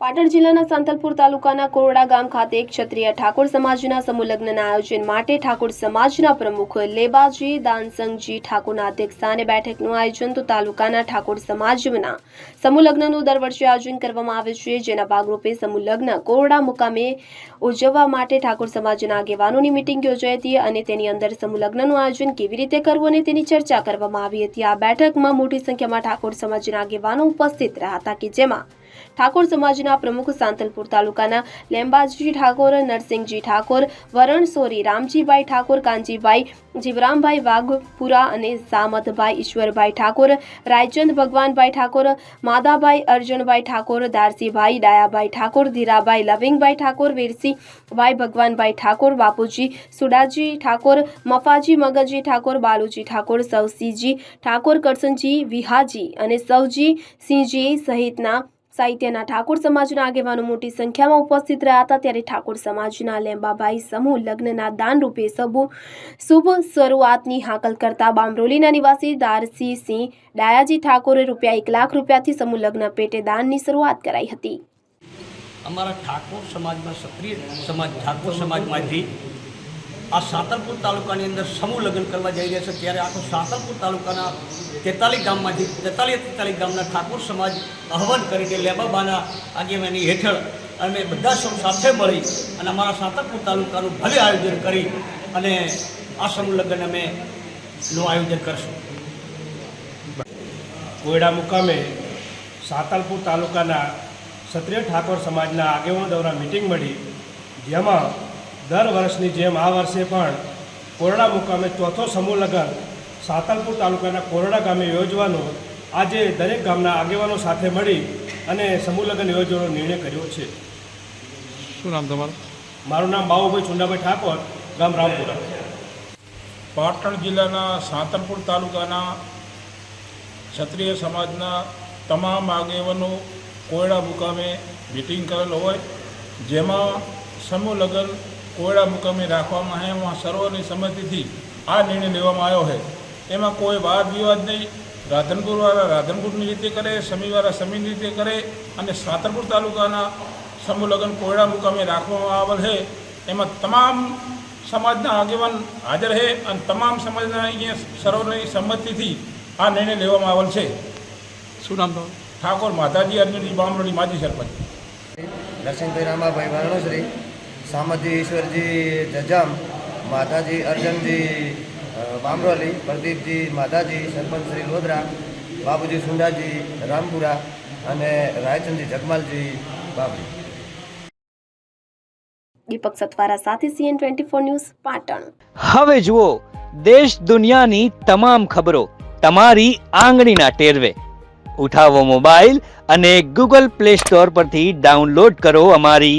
પાટણ જિલ્લાના સાંતલપુર તાલુકાના કોરડા ગામ ખાતે ક્ષત્રિય ઠાકોર સમાજના સમૂહલગ્નના આયોજન માટે ઠાકોર સમાજના પ્રમુખ લેબાજી દાનસંગજી ઠાકોરના અધ્યક્ષસ્થાને બેઠકનું આયોજન તો તાલુકાના ઠાકોર સમાજના સમૂહલગ્નનું દર વર્ષે આયોજન કરવામાં આવે છે. જેના ભાગરૂપે સમૂહલગ્ન કોરડા મુકામે ઉજવવા માટે ઠાકોર સમાજના આગેવાનોની મિટિંગ યોજાઈ હતી અને તેની અંદર સમૂહલગ્નનું આયોજન કેવી રીતે કરવું અને તેની ચર્ચા કરવામાં આવી હતી. આ બેઠકમાં મોટી સંખ્યામાં ઠાકોર સમાજના આગેવાનો ઉપસ્થિત રહ્યા હતા કે જેમાં ઠાકોર સમાજના પ્રમુખ સાંતલપુર તાલુકાના લેંબાજી ઠાકોર, નરસિંહજી ઠાકોર, વરણ સોરી, રામજીભાઈ ઠાકોર કાંજીભાઈ જીવરામભાઈ વાઘપુરા અને સામતભાઈ ઈશ્વરભાઈ ઠાકોર, રાયચંદ ભગવાનભાઈ ઠાકોર, માદાભાઈ અર્જુનભાઈ ઠાકોર, દારસીભાઈ ડાયાભાઈ ઠાકોર, ધીરાભાઈ લવિંગભાઈ ઠાકોર વીરસીભાઈ ભગવાનભાઈ ઠાકોર, બાપુજી સુડાજી ઠાકોર, મફાજી મગજી ઠાકોર, બાલુજી ઠાકોર, સવસીજી ઠાકોર, કરસનજી વિહાજી અને સવજી સિંહજી સહિતના સાહિત્યના ઠાકોર સમાજના આગેવાનો મોટી સંખ્યામાં ઉપસ્થિત રહ્યા હતા. ત્યારે ઠાકોર સમાજના લેંબાભાઈ સમૂહ લગ્નના દાન રૂપે સબુ શુભ શરૂઆતની હાકલ કરતા બામરોલીના નિવાસી દારસી સિંહ ડાયાજી ઠાકોરે રૂપિયા એક લાખ રૂપિયાથી સમૂહ લગ્ન પેટે દાનની શરૂઆત કરાઈ હતી. અમારા ઠાકોર સમાજમાં સક્રિય સમાજ, ઠાકોર સમાજમાંથી આ સાતલપુર તાલુકાની અંદર સમૂહ લગ્ન કરવા જઈ રહ્યા છે. ત્યારે આખો સાતલપુર તાલુકાના તેતાલીસ ગામમાંથી તેતાલીસ તેતાલીસ ગામના ઠાકોર સમાજ આહવાન કરીને લેબાબાના આગેવાની હેઠળ અમે બધા સૌ સાથે મળી અને અમારા સાતલપુર તાલુકાનું ભવ્ય આયોજન કરી અને આ સમૂહ લગ્ન અમે નું આયોજન કરશું. કોયડા મુકામે સાતલપુર તાલુકાના ક્ષત્રિય ઠાકોર સમાજના આગેવાનો દ્વારા મિટિંગ મળી, જેમાં દર વર્ષની જેમ આ વર્ષે પણ કોરડા મુકામે ચોથો સમૂહ લગ્ન સાતલપુર તાલુકાના કોરડા ગામે યોજવાનો આજે દરેક ગામના આગેવાનો સાથે મળી અને સમૂહ લગ્ન યોજવાનો નિર્ણય કર્યો છે. શું નામ તમારું? મારું નામ બાબુભાઈ ચુંડાભાઈ ઠાકોર ગામ રામપુરા. પાટણ જિલ્લાના સાંતલપુર તાલુકાના ક્ષત્રિય સમાજના તમામ આગેવાનો કોયડા મુકામે મિટિંગ કરેલ હોય જેમાં સમૂહ લગ્ન કોયડા મુકામે રાખવામાં આવ્યા એમાં સર્વની સંમતિથી આ નિર્ણય લેવામાં આવ્યો છે. એમાં કોઈ વાદ વિવાદ નહીં. રાધનપુરવાળા રાધનપુરની રીતે કરે સમીવાળા સમીની રીતે કરે અને સાતરપુર તાલુકાના સમૂહલગ્ન કોયડા મુકામે રાખવામાં આવેલ છે. એમાં તમામ સમાજના આગેવાન હાજર છે અને તમામ સમાજના અહીંયા સર્વની સંમતિથી આ નિર્ણય લેવામાં આવેલ છે. શું નામ ઠાકોર માતાજી અર્જુનજી બામરોડી માજી સરપંચ. નરસિંહભાઈ રામાભાઈ વર્ણશ્રી. સામજી ઈશ્વરજી જજામ માતાજી અર્જનજી બામરોલી પ્રદીપજી માતાજી સરપંચ શ્રી લોધરા બાબુજી સુંડાજી રામપુરા અને રાયચંદજી જગમાલજી બાબરી. દીપક સતવારા સાથે CN twenty four news Patan. હવે જુઓ દેશ દુનિયાની તમામ ખબરો તમારી આંગળીના ટેરવે. ઉઠાવો મોબાઈલ અને ગૂગલ પ્લે સ્ટોર પરથી ડાઉનલોડ કરો અમારી